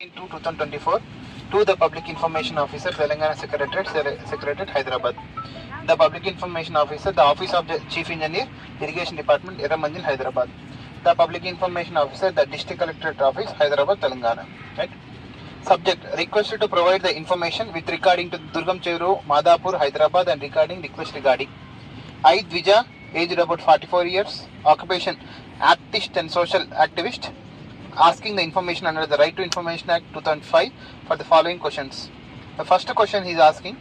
2 2024 to the Public Information Officer, Telangana Secretariat, Sere- Secretariat, Hyderabad. The Public Information Officer, the Office of the Chief Engineer, Irrigation Department, Eramanjil, Hyderabad. The Public Information Officer, the District Collectorate Office, Hyderabad, Telangana. Right? Subject requested to provide the information with regarding to Durgam Cheru, Madhapur, Hyderabad, and regarding request regarding I Dvija, aged about 44 years, occupation artist and social activist, asking the information under the Right to Information Act 2005 for the following questions. The first question he is asking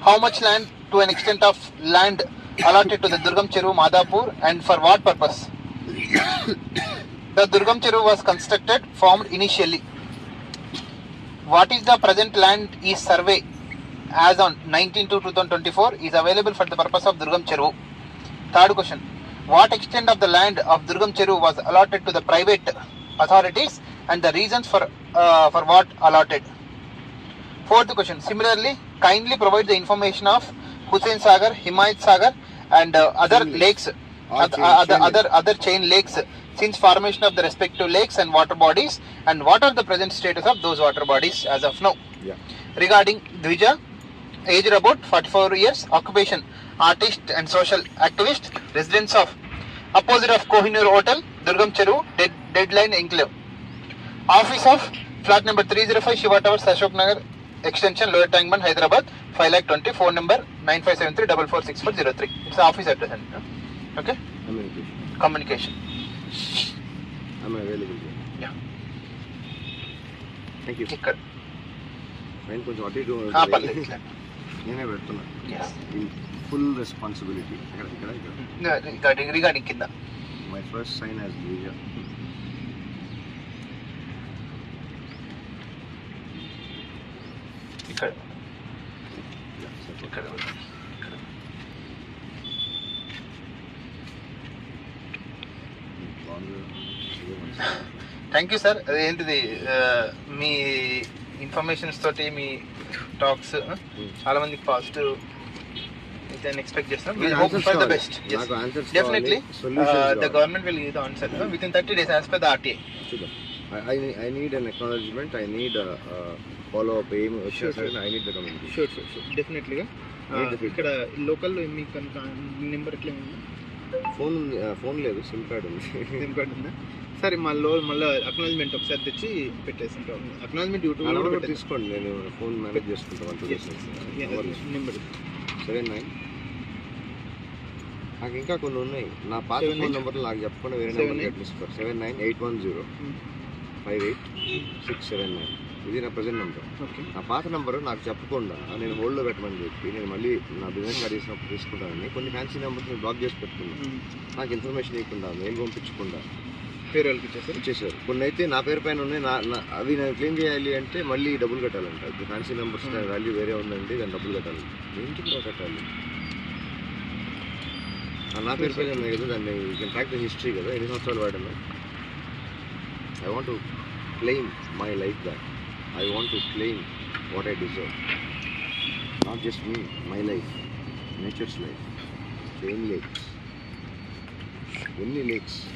how much land to an extent of land allotted to the Durgam Cheru madapur and for what purpose? the Durgam Cheru was constructed, formed initially. What is the present land is survey as on 19 to 2024 is available for the purpose of Durgam Cheru. Third question. What extent of the land of Durgam Cheru was allotted to the private authorities and the reasons for uh, for what allotted? Fourth question. Similarly, kindly provide the information of Hussain Sagar, Himayat Sagar, and uh, other Chain lakes, lakes. All oth- chain- other chain other other chain lakes since formation of the respective lakes and water bodies, and what are the present status of those water bodies as of now? Yeah. Regarding Dvija, aged about 44 years, occupation artist and social activist, residence of opposite of Kohinoor Hotel, Durgam Cheru, dead, deadline enclave. Office of flat number 305 Shiva Towers, Ashok Nagar, extension Lower Tangman, Hyderabad, 5 lakh 20, phone number 9573 It's the office address. అండి. Okay? Communication. Communication. I'm available. Yeah. Thank you ఇక్కడ నేను కొంచెం అటు ఇటు నేనే పెడుతున్నా. Full responsibility ఇక్కడ ఇక్కడ ఇక్కడ రిగార్డింగ్ కింద my first sign as Divya ఇక్కడ ఇక్కడ థ్యాంక్ యూ సార్ ఏంటిది? ఆ, మీ ఇన్ఫర్మేషన్స్ తోటి మీ టాక్స్ చాలా మందికి పాజిటివ్ చేస్తాం నాకు హోప్ answers ఫర్ ద కావాలి. బెస్ట్ నాకు answers డెఫినెట్లీ కావాలి, solutions ద కావాలి. Government will give the answer within thirty days as I need an acknowledgement I need follow up ఏమి వచ్చేసరికి I need communication sure sure sure డెఫినెట్లీగా Need the feedback. ఇక్కడ లోకల్లో మీకు కనుక number ఎట్లా ఉంది? ఫోన్ ఫోన్ లేదు సిమ్ కార్డ్ ఉంది. సిమ్ కార్డ్ ఉందా? సరే మళ్ళీ మళ్ళీ అక్నాలజ్మెంట్ ఒకసారి తెచ్చి పెట్టేసింటాం అక్నాలజ్మెంట్ యూట్యూబ్ నా లో number కూడా తీసుకోండి నేను ఫోన్ మేనేజ్ చేసుకుంటాను one two days number seven nine నాకు ఇంకా కొన్ని ఉన్నాయి. నా పాత Seven ఫోన్ nine? నెంబర్ నాకు చెప్పకుండా వేరే Seven number nine? Seven nine eight one zero five eight six seven nine. ఇది నా ప్రజెంట్ నెంబర్. ఓకే. నా పాత నెంబర్ నాకు చెప్పకుండా నేను హోల్డ్లో పెట్టమని చెప్పి నేను మళ్ళీ నా బిజినెస్ కార్డ్ చేసినప్పుడు తీసుకుంటానని కొన్ని ఫ్యాన్సీ నెంబర్స్ నేను బ్లాక్ చేసి పెట్టుకున్నాను నాకు ఇన్ఫర్మేషన్ ఇవ్వకుండా మెయిల్ పంపించకుండా పేరు వాళ్ళకి ఇచ్చేసారు? ఇచ్చేసారు. కొన్ని అయితే నా పేరు పైన ఉన్నాయి నా నా- అవి నేను క్లెయిమ్ చేయాలి అంటే మళ్ళీ డబ్బులు కట్టాలంట. ఇప్పుడు ఫ్యాన్సీ నెంబర్స్ Hmm. వాల్యూ వేరే ఉందండి దాన్ని డబ్బులు కట్టాలి. ఏంటి కూడా కట్టాలి? నా పేరు పైన ఉన్నాయి కదా దాన్ని ట్రాక్ ద హిస్టరీ కదా ఎన్ని సంవత్సరాలు వాడాను. I want to claim my life back. I want to claim what I deserve. Not just me, my life, nature's life, chain lakes, only lakes